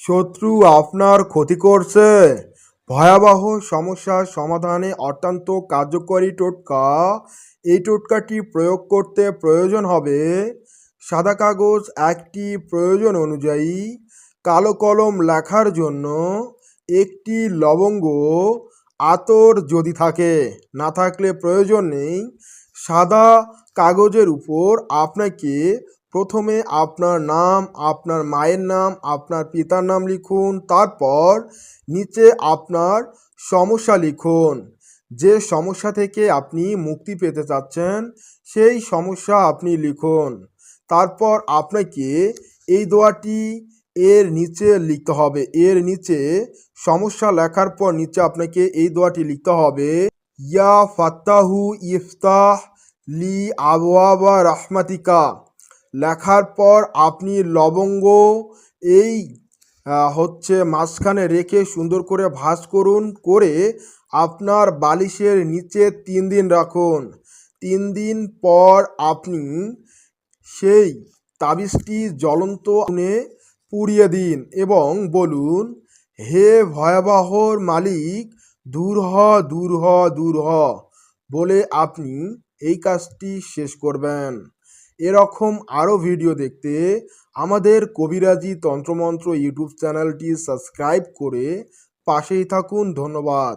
শত্রু আপনার ক্ষতি করছে। ভয়াবহ সমস্যার সমাধানে অত্যন্ত কার্যকরী টোটকা। এই টোটকাটি প্রয়োগ করতে প্রয়োজন হবে সাদা কাগজ একটি প্রয়োজন অনুযায়ী, কালো কলম লেখার জন্য একটি লবঙ্গ আতর যদি থাকে, না থাকলে প্রয়োজন নেই। সাদা কাগজের উপর আপনাকে প্রথমে আপনার নাম, আপনার মায়ের নাম, আপনার পিতার নাম লিখুন, তারপর নিচে আপনার সমস্যা লিখুন। যে সমস্যা থেকে আপনি মুক্তি পেতে চাচ্ছেন, সেই সমস্যা আপনি লিখুন। তারপর আপনাকে এই দোয়াটি এর নিচে লিখতে হবে। এর নিচে সমস্যা লেখার পর নিচে আপনাকে এই দোয়াটি লিখতে হবে। ইয়া ফাত্তাহু ইফতাহ লি আবওয়াবা রাহমাতিকা। লেখার পর আপনি লবঙ্গ এই হচ্ছে মাঝখানে রেখে সুন্দর করে ভাঁজ করুন, করে আপনার বালিশের নিচে তিন দিন রাখুন। তিন দিন পর আপনি সেই তাবিজটি জ্বলন্ত পুড়িয়ে দিন এবং বলুন, হে ভয়াবহর মালিক, দূর হ দূর হ দূর হ। বলে আপনি এই কাজটি শেষ করবেন। এরকম আরও ভিডিও দেখতে আমাদের কবিরাজি তন্ত্রমন্ত্র ইউটিউব চ্যানেলটি সাবস্ক্রাইব করে পাশেই থাকুন। ধন্যবাদ।